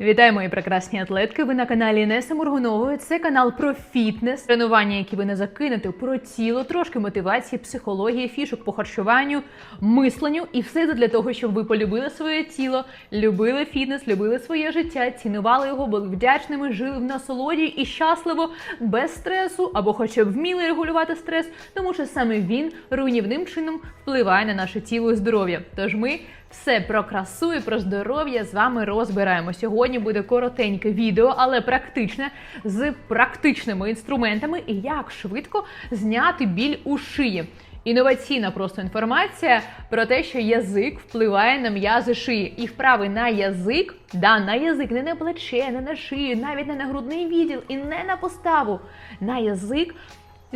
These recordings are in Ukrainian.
Вітаю, мої прекрасні атлетки. Ви на каналі Інеси Мургунової. Це канал про фітнес, тренування, які ви не закинете, про тіло, трошки мотивації, психології, фішок по харчуванню, мисленню і все для того, щоб ви полюбили своє тіло, любили фітнес, любили своє життя, цінували його, були вдячними, жили в насолоді і щасливо, без стресу, або хоча б вміли регулювати стрес, тому що саме він руйнівним чином впливає на наше тіло і здоров'я. Тож ми все про красу і про здоров'я з вами розбираємо. Сьогодні буде коротеньке відео, але практичне з практичними інструментами і як швидко зняти біль у шиї. Інноваційна просто інформація про те, що язик впливає на м'язи шиї. І вправи на язик, да, на язик, не на плече, не на шию, навіть не на грудний відділ і не на поставу. На язик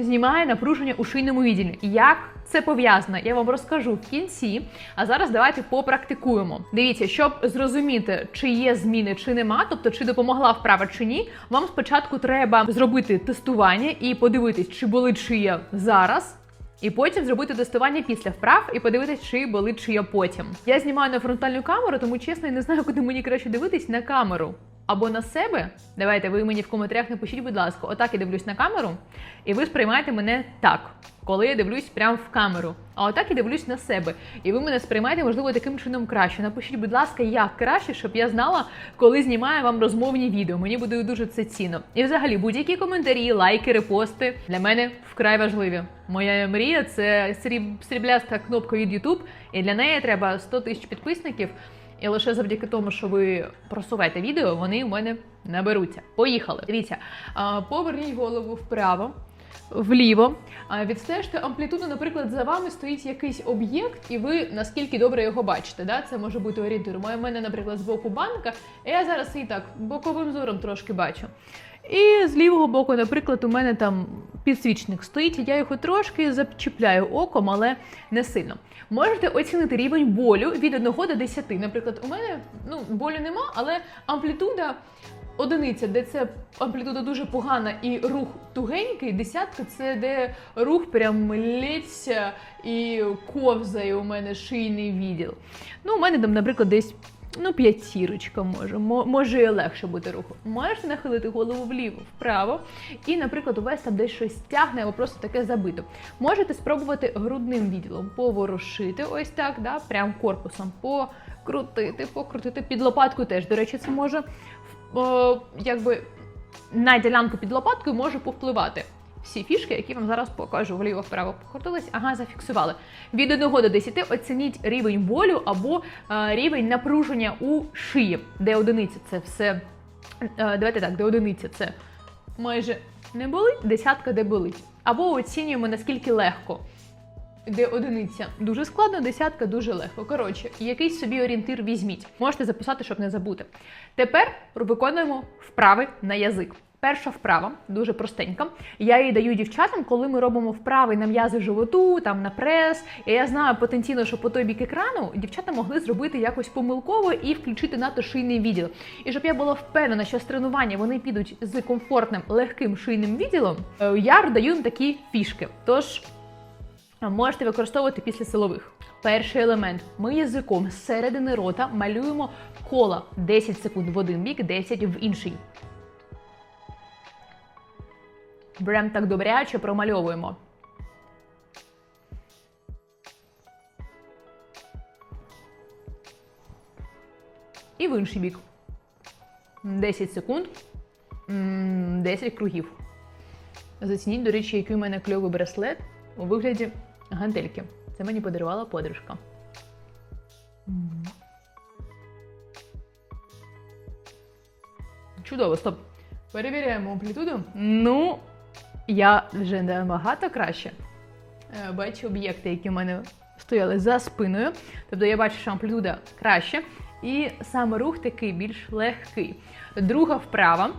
знімає напруження у шийному відділі. Як це пов'язано? Я вам розкажу в кінці. А зараз давайте попрактикуємо. Дивіться, щоб зрозуміти, чи є зміни, чи нема, тобто чи допомогла вправа чи ні. Вам спочатку треба зробити тестування і подивитись, чи болить шия зараз. І потім зробити тестування після вправ і подивитись, чи болить шия потім. Я знімаю на фронтальну камеру, тому чесно я не знаю, куди мені краще дивитись на камеру. Або на себе. Давайте ви мені в коментарях напишіть, будь ласка, отак я дивлюсь на камеру, і ви сприймаєте мене так, коли я дивлюсь прямо в камеру. А отак я дивлюсь на себе. І ви мене сприймаєте, можливо, таким чином краще. Напишіть, будь ласка, як краще, щоб я знала, коли знімаю вам розмовні відео. Мені буде дуже це цінно. І взагалі будь-які коментарі, лайки, репости для мене вкрай важливі. Моя мрія це сріб- срібляста кнопка від YouTube, і для неї треба 100 тисяч підписників. І лише завдяки тому, що ви просуваєте відео, вони у мене наберуться. Поїхали. Дивіться, поверніть голову вправо. Вліво відстежте амплітуду, наприклад, за вами стоїть якийсь об'єкт, і ви наскільки добре його бачите. Да? Це може бути орієнтир. У мене, наприклад, з боку банка, я зараз і так боковим зором трошки бачу. І з лівого боку, наприклад, у мене там підсвічник стоїть, я його трошки зачіпляю оком, але не сильно. Можете оцінити рівень болю від 1 до 10. Наприклад, у мене ну, болю нема, але амплітуда одиниця, де це амплітуда дуже погана і рух тугенький, десятка це де рух прям лється і ковзає у мене шийний відділ. Ну, у мене там, наприклад, десь ну, п'ятірочка може, Мо- може легше бути руху. Можете нахилити голову вліво, вправо, і, наприклад, у вас там десь щось тягне або просто таке забито. Можете спробувати грудним відділом поворушити, ось так, да, прям корпусом, покрутити, покрутити. Під лопаткою теж, до речі, це може о, якби на ділянку під лопаткою може повпливати. Всі фішки, які вам зараз покажу, вліво-вправо покрутились, ага, зафіксували. Від 1 до 10 оцініть рівень болю або е, рівень напруження у шиї, де одиниця це все. е, давайте так, де одиниця це майже не болить, десятка де болить. Або оцінюємо наскільки легко. Де одиниця дуже складно, десятка дуже легко. Коротше, якийсь собі орієнтир візьміть. Можете записати, щоб не забути. Тепер виконуємо вправи на язик. Перша вправа дуже простенька. Я її даю дівчатам, коли ми робимо вправи на м'язи животу, там на прес. І я знаю потенційно, що по той бік екрану дівчата могли зробити якось помилково і включити надто шийний відділ. І щоб я була впевнена, що з тренування вони підуть з комфортним легким шийним відділом, е, я даю їм такі фішки. Тож можете використовувати після силових. Перший елемент. Ми язиком з середини рота малюємо кола 10 секунд в один бік, 10 в інший. Прям так добряче промальовуємо. І в інший бік. 10 секунд, 10 кругів. Зацініть, до речі, який у мене кльовий браслет у вигляді гантельки. Це мені подарувала подружка. Чудово, стоп. Перевіряємо амплітуду. Ну, я вже набагато краще е, бачу об'єкти, які в мене стояли за спиною. Тобто я бачу, що амплітуда краще. І саме рух такий більш легкий. Друга вправа.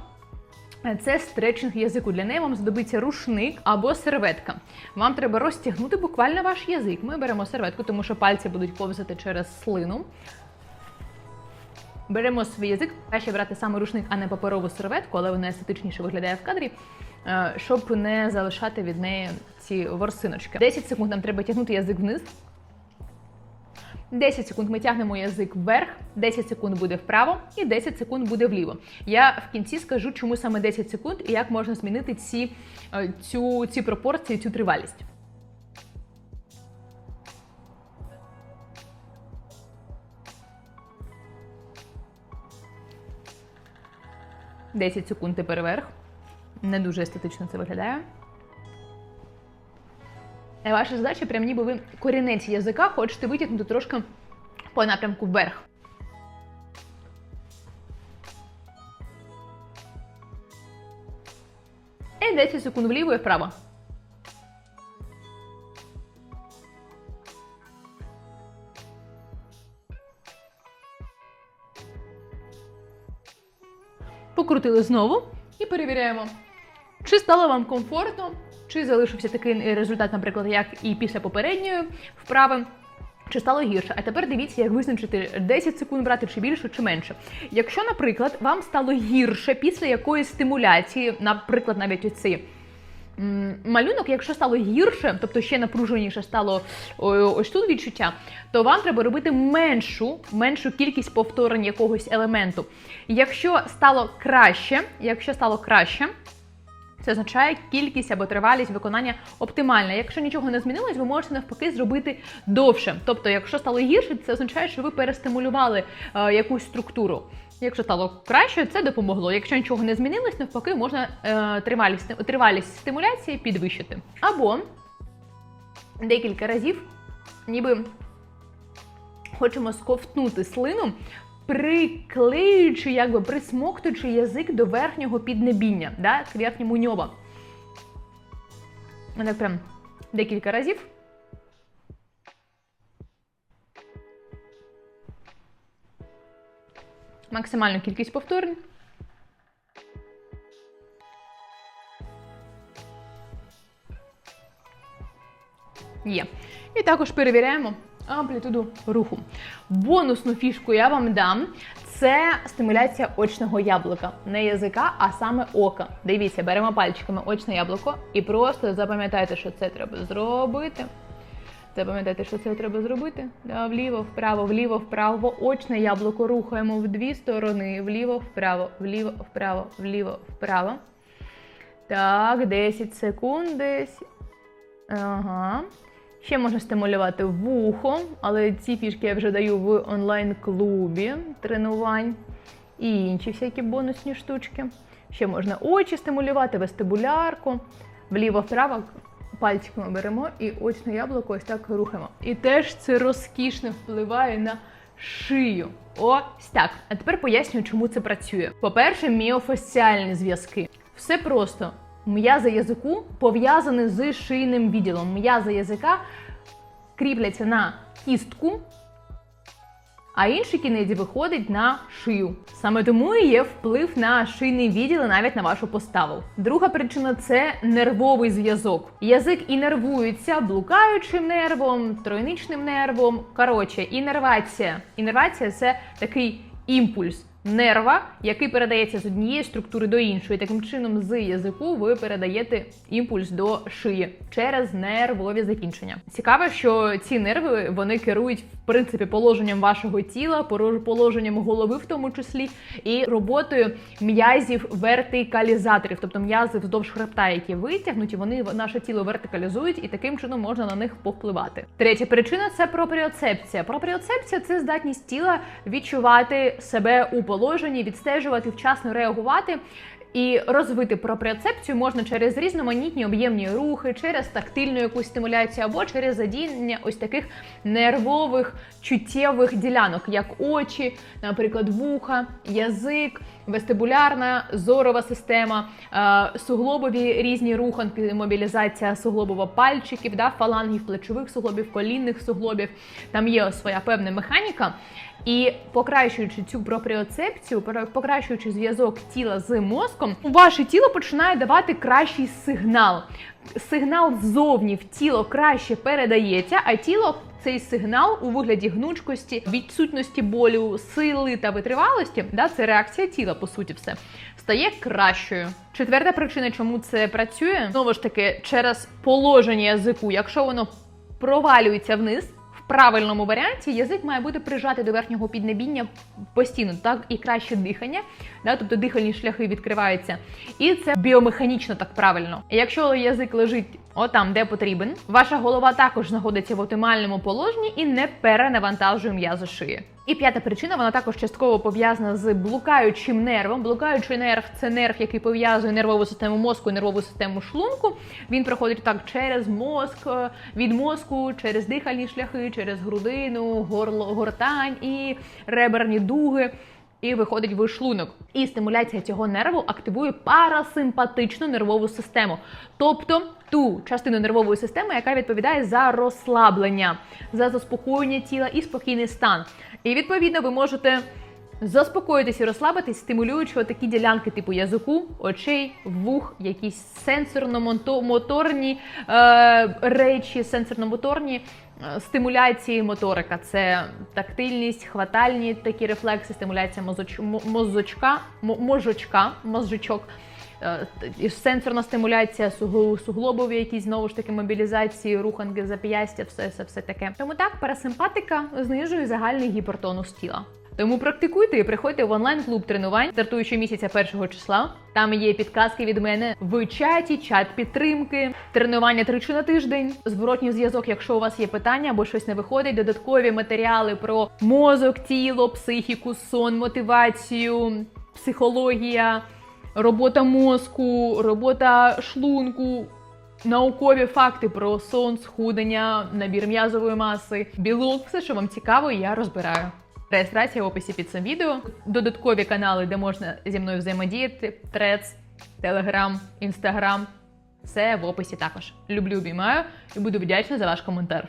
Це стретчинг язику. Для неї вам знадобиться рушник або серветка. Вам треба розтягнути буквально ваш язик. Ми беремо серветку, тому що пальці будуть повзати через слину. Беремо свій язик, краще брати саме рушник, а не паперову серветку, але вона естетичніше виглядає в кадрі, щоб не залишати від неї ці ворсиночки. 10 секунд нам треба тягнути язик вниз. 10 секунд ми тягнемо язик вверх, 10 секунд буде вправо і 10 секунд буде вліво. Я в кінці скажу, чому саме 10 секунд і як можна змінити ці, е, цю, ці пропорції, цю тривалість. Десять секунд тепер вверх. Не дуже естетично це виглядає. Е, Ваша задача, прям ніби ви корінець язика хочете витягнути трошки по напрямку вверх. І 10 секунд вліво і вправо. Покрутили знову і перевіряємо, чи стало вам комфортно, чи залишився такий результат, наприклад, як і після попередньої вправи. Чи стало гірше? А тепер дивіться, як визначити 10 секунд брати чи більше, чи менше. Якщо, наприклад, вам стало гірше після якоїсь стимуляції, наприклад, навіть оці малюнок, якщо стало гірше, тобто ще напруженіше стало ось тут відчуття, то вам треба робити меншу, меншу кількість повторень якогось елементу. Якщо стало краще, якщо стало краще. Це означає кількість або тривалість виконання оптимальна. Якщо нічого не змінилось, ви можете навпаки зробити довше. Тобто, якщо стало гірше, це означає, що ви перестимулювали е, якусь структуру. Якщо стало краще, це допомогло. Якщо нічого не змінилось, навпаки, можна е, тривалість, тривалість стимуляції підвищити. Або декілька разів, ніби хочемо сковтнути слину, приклеюючи, якби присмоктуючи язик до верхнього піднебіння, да, к верхньому ньоба. Так прям декілька разів. Максимальну кількість повторень. Є. І також перевіряємо амплітуду руху. Бонусну фішку я вам дам. Це стимуляція очного яблука. Не язика, а саме ока. Дивіться, беремо пальчиками очне яблуко і просто запам'ятайте, що це треба зробити. Запам'ятайте, що це треба зробити. Вліво, вправо, вліво, вправо. Очне яблуко рухаємо в дві сторони. Вліво, вправо, вліво, вправо, вліво, вправо. Так, 10 секунд десь. Ага. Ще можна стимулювати вухо, але ці фішки я вже даю в онлайн-клубі тренувань і інші всякі бонусні штучки. Ще можна очі стимулювати, вестибулярку, вліво-вправо пальчиками беремо і очне яблуко ось так рухаємо. І теж це розкішно впливає на шию. Ось так. А тепер пояснюю, чому це працює. По-перше, міофасціальні зв'язки. Все просто. М'язи язику пов'язані з шийним відділом. М'язи язика кріпляться на кістку, а інший кінець виходить на шию. Саме тому і є вплив на шийний відділ і навіть на вашу поставу. Друга причина це нервовий зв'язок. Язик інервується блукаючим нервом, тройничним нервом. Коротше, інервація. Інервація це такий імпульс. Нерва, який передається з однієї структури до іншої. Таким чином, з язику ви передаєте імпульс до шиї через нервові закінчення. Цікаво, що ці нерви вони керують в принципі положенням вашого тіла, положенням голови, в тому числі, і роботою м'язів вертикалізаторів, тобто м'язи вздовж хребта, які витягнуті, вони наше тіло вертикалізують, і таким чином можна на них повпливати. Третя причина це пропріоцепція. Пропріоцепція це здатність тіла відчувати себе у положенні, відстежувати, вчасно реагувати. І розвити пропріоцепцію можна через різноманітні об'ємні рухи, через тактильну якусь стимуляцію або через задіяння ось таких нервових чуттєвих ділянок, як очі, наприклад, вуха, язик, вестибулярна, зорова система, е, суглобові різні руханки, мобілізація суглобово пальчиків, да, фалангів, плечових суглобів, колінних суглобів. Там є своя певна механіка. І покращуючи цю пропріоцепцію, покращуючи зв'язок тіла з мозком, ваше тіло починає давати кращий сигнал. Сигнал ззовні в тіло краще передається, а тіло цей сигнал у вигляді гнучкості, відсутності болю, сили та витривалості, да, це реакція тіла, по суті, все стає кращою. Четверта причина, чому це працює, знову ж таки, через положення язику, якщо воно провалюється вниз. Правильному варіанті язик має бути прижатий до верхнього піднебіння постійно, так і краще дихання, да, тобто дихальні шляхи відкриваються. І це біомеханічно так правильно. Якщо язик лежить отам, де потрібен, ваша голова також знаходиться в оптимальному положенні і не перенавантажує м'язо шиї. І п'ята причина, вона також частково пов'язана з блукаючим нервом. Блукаючий нерв це нерв, який пов'язує нервову систему мозку і нервову систему шлунку. Він проходить так через мозк, е, від мозку, через дихальні шляхи, через грудину, горло, гортань і реберні дуги. І виходить в шлунок. І стимуляція цього нерву активує парасимпатичну нервову систему, тобто ту частину нервової системи, яка відповідає за розслаблення, за заспокоєння тіла і спокійний стан. І відповідно ви можете заспокоїтись і розслабитись, стимулюючи такі ділянки типу язику, очей, вух, якісь сенсорно-моторні е, речі, сенсорно-моторні е, стимуляції моторика. Це тактильність, хватальні такі рефлекси, стимуляція мозоч, мо- мозочка, мо- Е, Сенсорна стимуляція, суглобові якісь знову ж таки мобілізації, руханки зап'ястя, все, все, все таке. Тому так, парасимпатика знижує загальний гіпертонус тіла. Тому практикуйте і приходьте в онлайн-клуб тренувань, стартуючи місяця першого числа. Там є підказки від мене в чаті, чат підтримки, тренування тричі на тиждень, зворотній зв'язок, якщо у вас є питання або щось не виходить, додаткові матеріали про мозок, тіло, психіку, сон, мотивацію, психологія, робота мозку, робота шлунку. Наукові факти про сон, схудення, набір м'язової маси, білок, все, що вам цікаво, я розбираю. Реєстрація в описі під цим відео, додаткові канали, де можна зі мною взаємодіяти, Трец, Телеграм, Інстаграм. Все в описі також. Люблю, обіймаю і буду вдячна за ваш коментар.